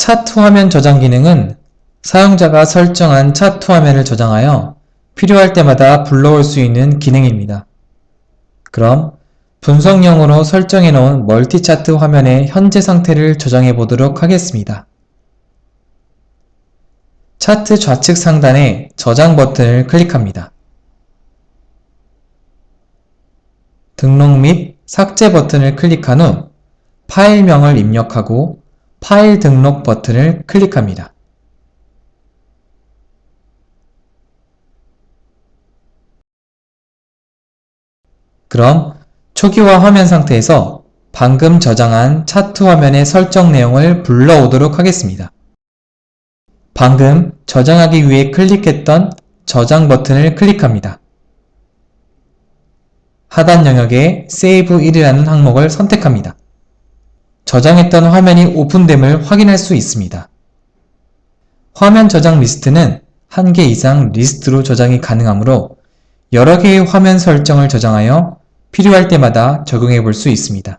차트 화면 저장 기능은 사용자가 설정한 차트 화면을 저장하여 필요할 때마다 불러올 수 있는 기능입니다. 그럼 분석용으로 설정해 놓은 멀티 차트 화면의 현재 상태를 저장해 보도록 하겠습니다. 차트 좌측 상단에 저장 버튼을 클릭합니다. 등록 및 삭제 버튼을 클릭한 후 파일명을 입력하고 파일 등록 버튼을 클릭합니다. 그럼 초기화 화면 상태에서 방금 저장한 차트 화면의 설정 내용을 불러오도록 하겠습니다. 방금 저장하기 위해 클릭했던 저장 버튼을 클릭합니다. 하단 영역에 Save 1이라는 항목을 선택합니다. 저장했던 화면이 오픈됨을 확인할 수 있습니다. 화면 저장 리스트는 한 개 이상 리스트로 저장이 가능하므로 여러 개의 화면 설정을 저장하여 필요할 때마다 적용해 볼 수 있습니다.